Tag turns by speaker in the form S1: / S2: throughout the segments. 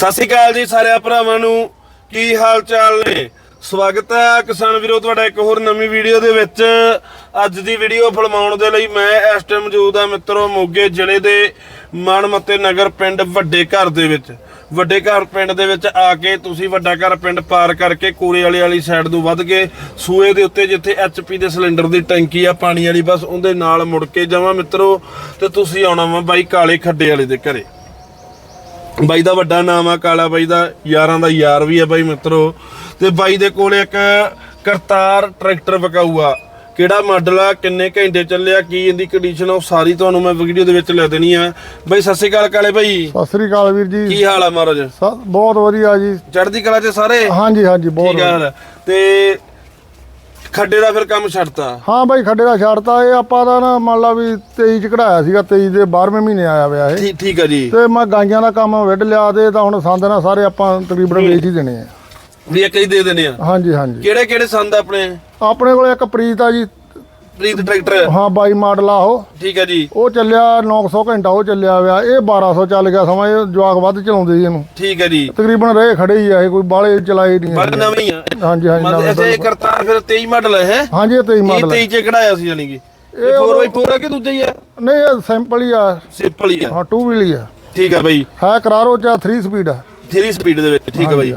S1: ਸਤਿ ਸ਼੍ਰੀ ਅਕਾਲ ਜੀ ਸਾਰੇ ਭਰਾਵਾਂ ਨੂੰ। ਕੀ ਹਾਲ ਚਾਲ ਨੇ? ਸਵਾਗਤ ਹੈ ਕਿਸਾਨ ਵੀਰੋ, ਤੁਹਾਡਾ ਇੱਕ ਹੋਰ ਨਵੀਂ ਵੀਡੀਓ ਦੇ ਵਿੱਚ। ਅੱਜ ਦੀ ਵੀਡੀਓ ਫਿਲਮਾਉਣ ਦੇ ਲਈ ਮੈਂ ਇਸ ਟਾਈਮ ਮੌਜੂਦ ਹਾਂ ਮਿੱਤਰੋ, ਮੋਗੇ ਜ਼ਿਲ੍ਹੇ ਦੇ ਮਾਨਮੱਤੇ ਨਗਰ ਪਿੰਡ ਵੱਡੇ ਘਰ ਦੇ ਵਿੱਚ। ਵੱਡੇ ਘਰ ਪਿੰਡ ਦੇ ਵਿੱਚ ਆ ਕੇ ਤੁਸੀਂ ਵੱਡਾ ਘਰ ਪਿੰਡ ਪਾਰ ਕਰਕੇ ਕੋਰੇ ਵਾਲੇ ਵਾਲੀ ਸਾਈਡ ਤੋਂ ਵੱਧ ਕੇ ਸੂਏ ਦੇ ਉੱਤੇ ਜਿੱਥੇ ਐਚਪੀ ਦੇ ਸਿਲੰਡਰ ਦੀ ਟੈਂਕੀ ਆ, ਪਾਣੀ ਵਾਲੀ, ਬਸ ਉਹਦੇ ਨਾਲ ਮੁੜ ਕੇ ਜਾਵਾਂ ਮਿੱਤਰੋ, ਤੇ ਤੁਸੀਂ ਆਉਣਾ ਵਾ ਬਾਈ ਕਾਲੇ ਖੱਡੇ ਵਾਲੇ ਦੇ ਘਰੇ। ਬਾਈ ਦਾ ਵੱਡਾ ਨਾਮ ਆ ਕਾਲਾ ਬਾਈ ਦਾ ਯਾਰਾਂ ਦਾ ਯਾਰ ਵੀ ਆ ਬਾਈ ਮਿੱਤਰੋ। ਤੇ ਬਾਈ ਦੇ ਕੋਲ ਇੱਕ ਕਰਤਾਰ ਟਰੈਕਟਰ ਵਿਕਾਊ ਆ ਕਿਹੜਾ ਮਾਡਲ ਆ ਕਿੰਨੇ ਘੰਟੇ ਚੱਲਿਆ ਕੀ ਇਹਦੀ ਕੰਡੀਸ਼ਨ ਆ ਉਹ ਸਾਰੀ ਤੁਹਾਨੂੰ ਮੈਂ ਵੀਡੀਓ ਦੇ ਵਿੱਚ ਲੈ ਦੇਣੀ ਆ। ਬਾਈ ਸਤਿ ਸ਼੍ਰੀ ਅਕਾਲ ਕਾਲੇ ਬਾਈ।
S2: ਸਤਿ ਸ੍ਰੀ ਅਕਾਲ ਵੀਰ ਜੀ।
S1: ਕੀ ਹਾਲ ਆ ਮਹਾਰਾਜ?
S2: ਬਹੁਤ ਵਧੀਆ ਜੀ।
S1: ਚੜ੍ਹਦੀ ਕਲਾ ਚ ਸਾਰੇ?
S2: ਹਾਂਜੀ ਹਾਂਜੀ ਬਹੁਤ
S1: ਠੀਕ ਆ। ਤੇ ਖੱਡੇ ਦਾ ਫਿਰ ਕੰਮ ਛੱਡਤਾ?
S2: ਹਾਂ ਬਾਈ ਖੱਡੇ ਦਾ ਛੱਡਤਾ। ਇਹ ਆਪਾਂ ਦਾ ਨਾ ਮੰਨ ਲਾ ਵੀ 23 ਚ ਕਢਾਇਆ ਸੀਗਾ 23 ਦੇ 12ਵੇਂ ਮਹੀਨੇ ਆਇਆ ਵਿਆ ਇਹ।
S1: ਠੀਕ ਠੀਕ ਆ ਜੀ।
S2: ਤੇ ਮੈਂ ਗਾਈਆਂ ਦਾ ਕੰਮ ਵਿੱਢ ਲਿਆ ਤੇ ਤਾਂ ਹੁਣ ਸੰਦ ਨਾ ਸਾਰੇ ਆਪਾਂ ਤਕਰੀਬਨ ਵੇਚ ਹੀ ਦੇਣੇ ਆ।
S1: ਵੀ ਇੱਕ ਹੀ ਦੇ ਦਿੰਦੇ ਆ?
S2: ਹਾਂਜੀ ਹਾਂਜੀ।
S1: ਕਿਹੜੇ ਕਿਹੜੇ ਸੰਦ ਆਪਣੇ?
S2: ਆਪਣੇ ਕੋਲ ਇੱਕ ਪ੍ਰੀਤ ਆ ਜੀ
S1: ਪ੍ਰੀਤ ਟਰੈਕਟਰ?
S2: ਹਾਂ 22 ਮਾਡਲ ਆ ਉਹ।
S1: ਠੀਕ ਆ ਜੀ।
S2: ਉਹ ਚੱਲਿਆ 900 ਘੰਟਾ ਉਹ ਚੱਲਿਆ ਵਿਆ ਇਹ 1200 ਚੱਲ ਗਿਆ ਸਮਾਂ ਇਹ ਜਵਾਕ ਵੱਧ ਚਲਾਉਂਦੇ ਸੀ ਇਹਨੂੰ।
S1: ਠੀਕ ਆ ਜੀ।
S2: ਤਕਰੀਬਨ ਰਹੇ ਖੜੇ ਹੀ ਆ ਇਹ ਕੋਈ ਬਾਲੇ ਚਲਾਏ ਨਹੀਂ
S1: ਬੜਾ ਨਵੀਂ ਆ।
S2: ਹਾਂਜੀ ਹਾਂਜੀ
S1: ਮਤਲਬ ਐਸੇ ਕਰਤਾਰ ਫਿਰ 23 ਮਾਡਲ ਹੈ
S2: ਹਾਂਜੀ ਇਹ 23
S1: ਇਹ
S2: ਮਾਡਲ
S1: 23 ਚ ਕਢਾਇਆ ਸੀ ਜਾਨੀ ਕਿ? ਇਹ 4x4 ਆ ਕਿ ਦੂਜਾ ਹੀ ਆ?
S2: ਨਹੀਂ ਇਹ ਸਿੰਪਲ ਹੀ ਆ।
S1: ਸਿੰਪਲ ਹੀ ਆ।
S2: ਹਾਂ 2 ਵੀਲ ਹੀ ਆ।
S1: ਠੀਕ ਆ ਬਈ।
S2: ਹੈ ਕਰਾਰੋ ਚਾ 3 ਸਪੀਡ ਆ।
S1: 3 ਸਪੀਡ ਦੇ ਵਿੱਚ ਠੀਕ ਆ ਬਈ।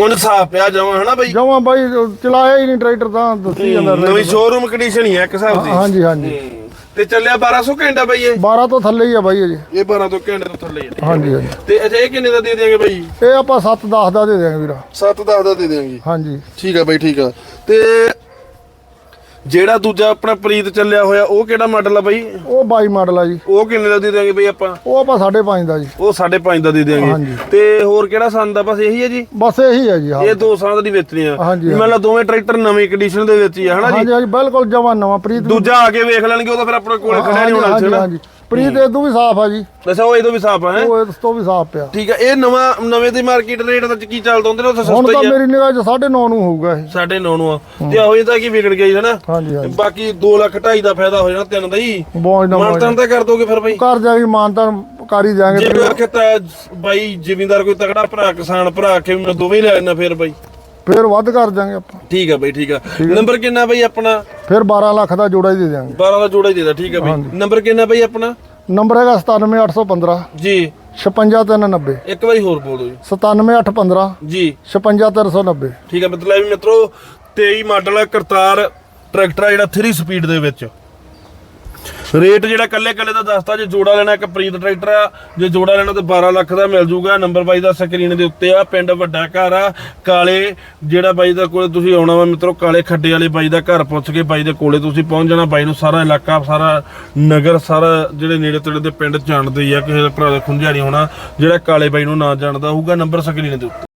S1: ਹੁਣ ਸਾਫ਼ ਪਿਆ ਜਾਵਾਂ ਹਨਾ ਬਈ?
S2: ਜਮਾ ਬਾਈ ਚਲਾਇਆ ਹੀ ਨਹੀਂ ਟਰੈਕਟਰ ਤਾਂ ਦੱਸੀ ਜਾਂਦਾ
S1: ਨਵੀਂ ਸ਼ੋਰੂਮ ਕੰਡੀਸ਼ਨ ਹੀ ਆ ਇੱਕ ਹਿਸਾਬ ਦੀ।
S2: ਹਾਂਜੀ ਹਾਂਜੀ।
S1: ਹੂੰ। ਤੇ ਚੱਲਿਆ 1200 ਘੰਟਾ ਬਈ ਇਹ?
S2: 12 ਤੋਂ ਥੱਲੇ ਹੀ ਆ ਬਾਈ ਅਜੇ।
S1: ਇਹ 12 ਤੋਂ ਘੰਟੇ ਤੋਂ ਥੱਲੇ ਹੀ।
S2: ਹਾਂਜੀ ਹਾਂਜੀ।
S1: ਤੇ ਅੱਛਾ ਇਹ ਕਿੰਨੇ ਦਾ ਦੇ ਦਿਆਂਗੇ ਬਈ?
S2: ਇਹ ਆਪਾਂ 7 10 ਦਾ ਦੇ ਦਿਆਂਗੇ ਵੀਰਾ।
S1: 7 10 ਦਾ ਦੇ ਦਿਆਂਗੇ।
S2: ਹਾਂਜੀ।
S1: ਠੀਕ ਆ ਬਈ ਠੀਕ ਆ। ਤੇ ਜਿਹੜਾ ਦੂਜਾ ਆਪਣਾ ਪ੍ਰੀਤ ਚੱਲਿਆ ਹੋਇਆ ਉਹ ਕਿਹੜਾ ਮਾਡਲ ਆ ਬਈ?
S2: ਉਹ 22 ਮਾਡਲ ਆ ਜੀ।
S1: ਉਹ ਕਿੰਨੇ ਦਾ ਦੇ ਦਿਆਂਗੇ ਬਈ ਆਪਾਂ?
S2: ਉਹ ਆਪਾਂ 5.5 ਦਾ ਜੀ।
S1: ਉਹ 5.5 ਦਾ ਦੇ
S2: ਹਾਂਜੀ।
S1: ਤੇ ਹੋਰ ਕਿਹੜਾ ਸੰਦ ਆ? ਬਸ ਇਹੀ ਹੈ ਜੀ?
S2: ਬਸ ਇਹੀ ਹੈ ਜੀ ਹਾਂ।
S1: ਇਹ ਦੋ ਸੰਦ ਦੀ ਵੇਚਣੀ ਆ
S2: ਹਾਂਜੀ,
S1: ਮੰਨ ਲਾ ਦੋਵੇਂ ਟਰੈਕਟਰ ਨਵੀਂ ਕੰਡੀਸ਼ਨ ਦੇ ਵਿੱਚ ਹੀ ਆ ਹਨਾ ਜੀ?
S2: ਹਾਂਜੀ ਬਿਲਕੁਲ ਜਮਾ ਨਵਾਂ ਪ੍ਰੀਤ
S1: ਦੂਜਾ ਆ ਕੇ ਵੇਖ ਲੈਣਗੇ ਉਹ ਤਾਂ ਫਿਰ ਆਪਣੇ ਕੋਲੇ ਖੜਿਆ ਨਹੀਂ ਹੋਣਾ
S2: ਹਾਂਜੀ। ਪ੍ਰੀਤ ਇਦੋਂ ਵੀ ਸਾਫ਼ ਆ ਜੀ।
S1: ਅੱਛਾ ਉਹ ਇਹਦੋਂ ਵੀ ਸਾਫ਼ ਆ ਹੈ?
S2: ਉਹ ਇਸ ਤੋਂ ਵੀ ਸਾਫ਼ ਪਿਆ।
S1: ਠੀਕ ਆ ਇਹ ਨਵਾਂ ਨਵੇਂ ਦੀ ਮਾਰਕੀਟ ਰੇਟ ਦਾ ਕੀ ਚੱਲਦਾ ਹੁੰਦੇ ਨੇ ਉੱਥੇ
S2: ਹੁਣ
S1: ਸਸਤਾ
S2: ਤਾਂ
S1: ਹੀ ਆ।
S2: ਮੇਰੀ ਨਿਗਾਹ 'ਚ 9.5 ਨੂੰ ਹੋਊਗਾ ਇਹ।
S1: ਸਾਡੇ 9 ਨੂੰ ਆ। ਤੇ ਇਹ ਤਾਂ ਕੀ ਵਿਗੜ ਗਿਆ ਜੀ ਹਨਾ?
S2: ਹਾਂਜੀ ਹਾਂਜੀ।
S1: ਬਾਕੀ 2 ਲੱਖ 2.5 ਦਾ ਫਾਇਦਾ ਹੋ ਜਾਣਾ ਤਿੰਨ ਦਾ ਹੀ
S2: ਬਹੁਤ ਨਵਾਂ
S1: ਮਾਨਤਾਨ ਤਾਂ ਕਰ ਦੋਗੇ ਫਿਰ ਬਈ।
S2: ਕਰ ਜਾਗੀ ਮਾਨਤਾ ਕਰ ਹੀ ਜਾਾਂਗੇ
S1: ਜੇ ਆਖੇ ਤਾਂ ਬਾਈ ਜ਼ਿਮੀਂਦਾਰ ਕੋਈ ਤਕੜਾ ਭਰਾ ਕਿਸਾਨ ਭਰਾ ਵੀ ਮੈਂ ਦੋਵੇਂ ਹੀ ਲੈ ਲੈਣਾ ਫਿਰ ਬਾਈ।
S2: ਫਿਰ ਵੱਧ ਕਰ ਜਾਾਂਗੇ ਆਪਾਂ।
S1: ਠੀਕ ਆ ਬਾਈ ਠੀਕ ਆ। ਨੰਬਰ ਕਿੰਨਾ ਬਾਈ ਆਪਣਾ?
S2: ਫਿਰ 12 ਲੱਖ ਦਾ ਜੋੜਾ ਹੀ ਦੇ ਦਿਆਂਗੇ।
S1: 12 ਦਾ ਜੋੜਾ ਹੀ ਦੇਦਾ ਠੀਕ ਆ ਬਾਈ। ਨੰਬਰ ਕਿੰਨਾ ਬਾਈ ਆਪਣਾ?
S2: ਨੰਬਰ ਹੈਗਾ 97815
S1: ਜੀ।
S2: 56390
S1: ਇੱਕ ਵਾਰੀ ਹੋਰ ਬੋਲ ਜੀ।
S2: 97815
S1: ਜੀ।
S2: 56390
S1: ਠੀਕ ਆ ਮਤਲਬ ਵੀ ਮਿੱਤਰੋ 23 ਮਾਡਲ ਕਰਤਾਰ ਟਰੈਕਟਰ ਆ ਜਿਹੜਾ 3 ਸਪੀਡ ਦੇ ਵਿੱਚ। ਰੇਟ ਜਿਹੜਾ ਕੱਲੇ ਕੱਲੇ ਦਾ ਦੱਸਤਾ, ਜੇ ਜੋੜਾ ਲੈਣਾ ਇੱਕ ਪ੍ਰੀਤ ਟਰੈਕਟਰ ਆ, ਜੇ ਜੋੜਾ ਲੈਣਾ ਤੇ 12 ਲੱਖ ਦਾ ਮਿਲ ਜੂਗਾ। ਨੰਬਰ ਬਾਈ ਦਾ ਸਕਰੀਨ ਦੇ ਉੱਤੇ ਆ, ਪਿੰਡ ਵੱਡਾ ਘਰ ਆ, ਕਾਲੇ ਜਿਹੜਾ ਬਾਈ ਦਾ ਕੋਲੇ ਤੁਸੀਂ ਆਉਣਾ ਵਾ ਮਿੱਤਰੋ, ਕਾਲੇ ਖੱਡੇ ਵਾਲੇ ਬਾਈ ਦਾ ਘਰ ਪੁੱਛ ਕੇ ਬਾਈ ਦੇ ਕੋਲੇ ਤੁਸੀਂ ਪਹੁੰਚ ਜਾਣਾ। ਬਾਈ ਨੂੰ ਸਾਰਾ ਇਲਾਕਾ, ਸਾਰਾ ਨਗਰ, ਸਾਰਾ ਜਿਹੜੇ ਨੇੜੇ ਤੇੜੇ ਦੇ ਪਿੰਡ ਜਾਣਦੇ ਹੀ ਆ, ਕਿਸੇ ਦਾ ਭਰਾ ਦਾ ਖੁੰਝਾ ਨਹੀਂ ਹੋਣਾ, ਜਿਹੜਾ ਕਾਲੇ ਬਾਈ ਨੂੰ ਨਾ ਜਾਣਦਾ ਹੋਊਗਾ, ਨੰਬਰ ਸਕਰੀਨ ਦੇ ਉੱਤੇ।